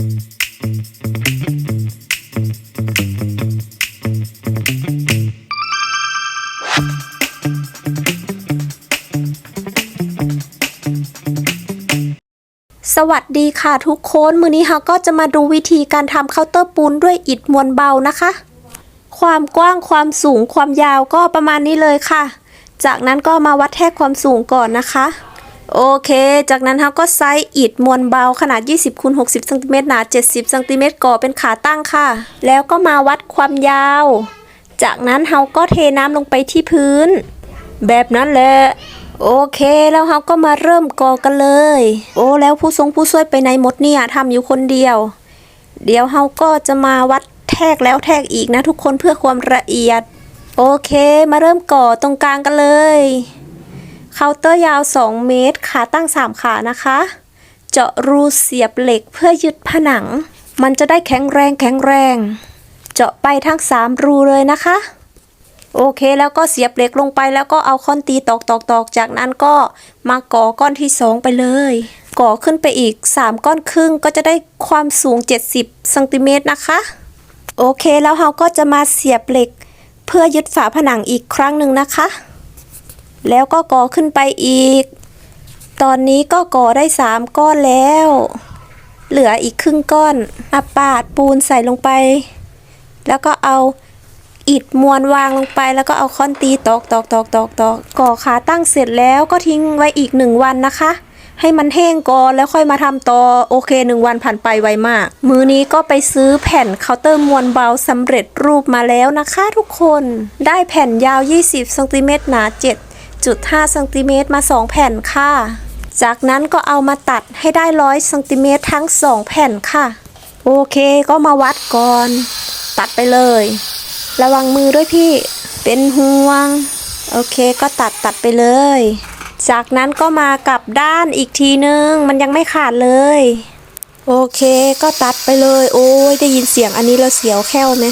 สวัสดีค่ะทุกคนมือนี้เราก็จะมาดูวิธีการทำเคาน์เตอร์ปูนด้วยอิฐมวลเบานะคะ ความกว้างความสูงความยาวก็ประมาณนี้เลยค่ะ จากนั้นก็มาวัดแท่ความสูงก่อนนะคะ โอเค จากนั้นเราก็ไซส์อิฐมวลเบาขนาด 20คูณ60ซนติเมตรหนา 70ซนติเมตรก่อเป็นขาตั้งค่ะ แล้วก็มาวัดความยาว จากนั้นเราก็เทน้ำลงไปที่พื้น แบบนั้นแหละโอเคแล้วเราก็มาเริ่มก่อกันเลย โอ้แล้วผู้ทรงผู้ช่วยไปไหนหมดเนี่ยทำอยู่คนเดียว เดี๋ยวเราก็จะมาวัดแทกแล้วแทกอีกนะทุกคนเพื่อความละเอียด โอเค มาเริ่มก่อตรงกลางกันเลยเคาน์เตอร์ยาว 2 เมตร ขาตั้ง3ขานะคะ เจาะรูเสียบเหล็กเพื่อยึดผนัง มันจะได้แข็งแรงแข็งแรง เจาะไปทั้ง3รูเลยนะคะ โอเคแล้วก็เสียบเหล็กลงไปแล้วก็เอาค้อนตีตอกตอกตอกจากนั้นก็มาก่อก้อนที่สองไปเลยก่อขึ้นไปอีก 3 ก้อนครึ่งก็จะได้ความสูง 70ซนติเมตรนะคะ โอเคแล้วเราก็จะมาเสียบเหล็ก เพื่อยึดฝาผนังอีกครั้งหนึ่งนะคะ แล้วก็ก่อขึ้นไปอีก ตอนนี้ก็ก่อได้3ก้อนแล้ว เหลืออีกครึ่งก้อนอาปาดปูนใส่ลงไป แล้วก็เอาอิฐมวลวางลงไปแล้วก็เอาค้อนตีตอกตอกตอกตอกตอกก่อขาตั้งเสร็จแล้วก็ทิ้งไว้อีกหนึ่งวันนะคะ ให้มันแห้งก่อนแล้วค่อยมาทำต่อโอเคหนึ่งวันผ่านไปไวมาก มือนี้ก็ไปซื้อแผ่นเคาน์เตอร์มวลเบาสำเร็จรูปมาแล้วนะคะทุกคนได้แผ่นยาว 20ซนติเมตรหนา7.5ซนติเมตรมา 2 แผ่นค่ะ จากนั้นก็เอามาตัดให้ได้ร้อยซนติเมตรทั้ง2แผ่นค่ะ โอเคก็มาวัดก่อน ตัดไปเลย ระวังมือด้วยพี่ เป็นห่วง โอเคก็ตัดตัดไปเลย จากนั้นก็มากลับด้านอีกทีนึง มันยังไม่ขาดเลย โอเคก็ตัดไปเลย โอ้ยได้ยินเสียงอันนี้แล้วเสียวแค่วไหม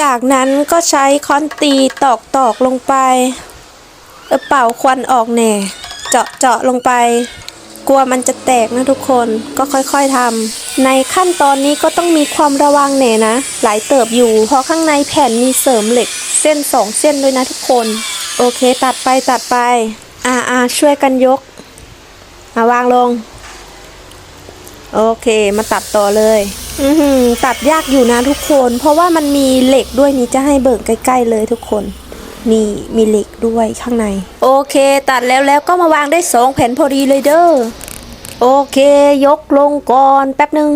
จากนั้นก็ใช้ค้อนตีตอกตอกลงไปเเป่าควันออกแน่ เจาะเจาะลงไป กลัวมันจะแตกนะทุกคนก็ค่อยๆทำในขั้นตอนนี้ก็ต้องมีความระวังแหน่นะ หลายเติบอยู่เพราะข้างในแผ่นมีเสริมเหล็ก เส้นสองเส้นด้วยนะทุกคน โอเคตัดไปตัดไป อ่าอ่าช่วยกันยกมาวางลง โอเคมาตัดต่อเลยอือตัดยากอยู่นะทุกคน เพราะว่ามันมีเหล็กด้วยนี่จะให้เบิกใกล้ ๆ เลยทุกคน นี่มีเหล็กด้วยข้างใน โอเคตัดแล้วแล้วก็มาวางได้สองแผ่นพอดีเลยเด้อโอเค ยกลงก่อนแป๊บหนึ่ง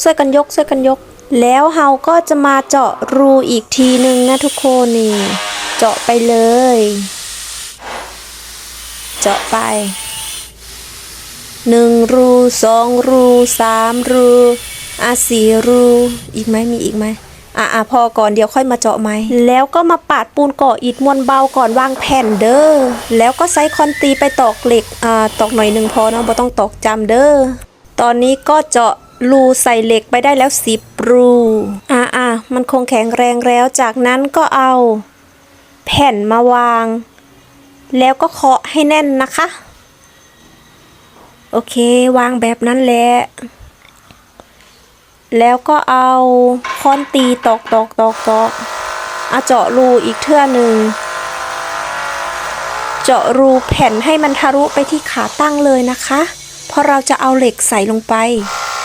ช่วยกันยกช่วยกันยก แล้วเฮาก็จะมาเจาะรูอีกทีหนึ่งนะทุกคนนี่ เจาะไปเลย เจาะไปหนึ่งรูสองรูสามรูอะสี่รู อีกไหมมีอีกไหม อะอะพอก่อนเดี๋ยวค่อยมาเจาะไหมแล้วก็มาปาดปูนก่ออิฐมวลเบาก่อนวางแผ่นเด้อแล้วก็ใช้คอนตีไปตอกเหล็กอ่าตอกหน่อยหนึ่งพอนะบ่ต้องตอกจำเด้อตอนนี้ก็เจาะรูใส่เหล็กไปได้แล้วสิบรูอะอะมันคงแข็งแรงแล้วจากนั้นก็เอา แผ่นมาวาง แล้วก็เคาะให้แน่นนะคะ โอเค วางแบบนั้นแหละ แล้วก็เอาค้อนตีตอกตอกตอกตอกเอาเจาะรูอีกเทื่อหนึ่งเจาะรูแผ่นให้มันทะลุไปที่ขาตั้งเลยนะคะเพราะเราจะเอาเหล็กใส่ลงไป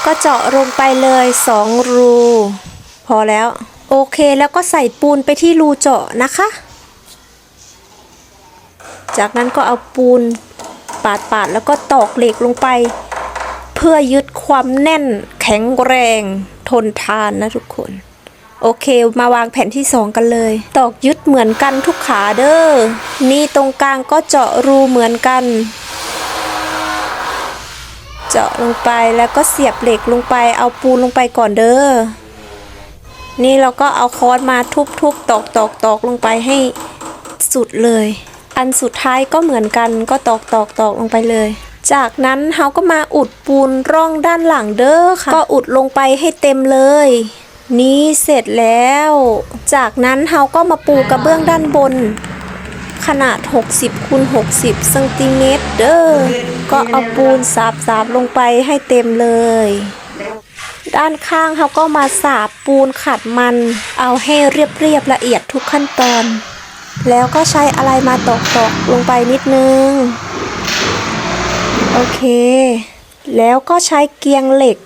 ก็เจาะลงไปเลยสองรู พอแล้ว โอเคแล้วก็ใส่ปูนไปที่รูเจาะนะคะ จากนั้นก็เอาปูนปาดปาดๆแล้วก็ตอกเหล็กลงไป เพื่อยึดความแน่นแข็งแรงทนทานนะทุกคน โอเคมาวางแผ่นที่สองกันเลย ตอกยึดเหมือนกันทุกขาเด้อนี่ตรงกลางก็เจาะรูเหมือนกัน เจาะลงไปแล้วก็เสียบเหล็กลงไปเอาปูนลงไปก่อนเด้อนี่เราก็เอาค้อนมาทุบๆตอกตอกตอกลงไปให้สุดเลย อันสุดท้ายก็เหมือนกันก็ตอกตอกตอกลงไปเลย จากนั้นเราก็มาอุดปูนร่องด้านหลังเด้อค่ะ ก็อุดลงไปให้เต็มเลย นี่เสร็จแล้ว จากนั้นเราก็มาปูกระเบื้องด้านบน ขนาด 60คูณ60ซนติเมตรเด้อก็เอาปูนสาบๆลงไปให้เต็มเลย ด้านข้างเขาก็มาสาบปูนขัดมัน เอาให้เรียบๆละเอียดทุกขั้นตอน แล้วก็ใช้อะไรมาตอกๆลงไปนิดนึง โอเค แล้วก็ใช้เกียงเหล็ก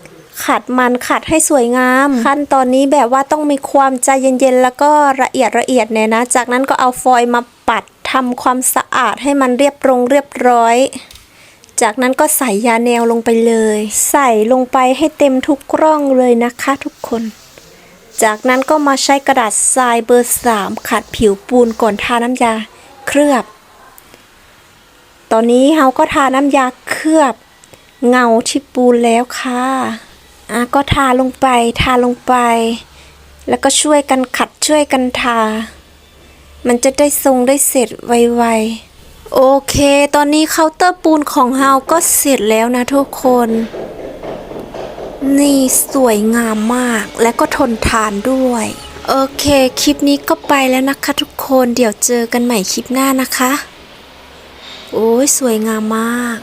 ขัดมันขัดให้สวยงาม ขั้นตอนนี้แบบว่าต้องมีความใจเย็นๆ แล้วก็ละเอียดละเอียดเนี่ยนะ จากนั้นก็เอาฟอยล์มาปัดทำความสะอาดให้มันเรียบรงเรียบร้อย จากนั้นก็ใส่ยาแนวลงไปเลย ใส่ลงไปให้เต็มทุกร่องเลยนะคะทุกคน จากนั้นก็มาใช้กระดาษทรายเบอร์สามขัดผิวปูนก่อนทาน้ำยา เคลือบ ตอนนี้เราก็ทาน้ำยาเคลือบเงาที่ปูนแล้วค่ะอะก็ทาลงไปทาลงไป แล้วก็ช่วยกันขัดช่วยกันทา มันจะได้ทรงได้เสร็จไวๆ โอเค ตอนนี้เคาน์เตอร์ปูนของเราก็เสร็จแล้วนะทุกคน นี่สวยงามมากและก็ทนทานด้วย โอเค คลิปนี้ก็ไปแล้วนะคะทุกคน เดี๋ยวเจอกันใหม่คลิปหน้านะคะ โอ้ยสวยงามมาก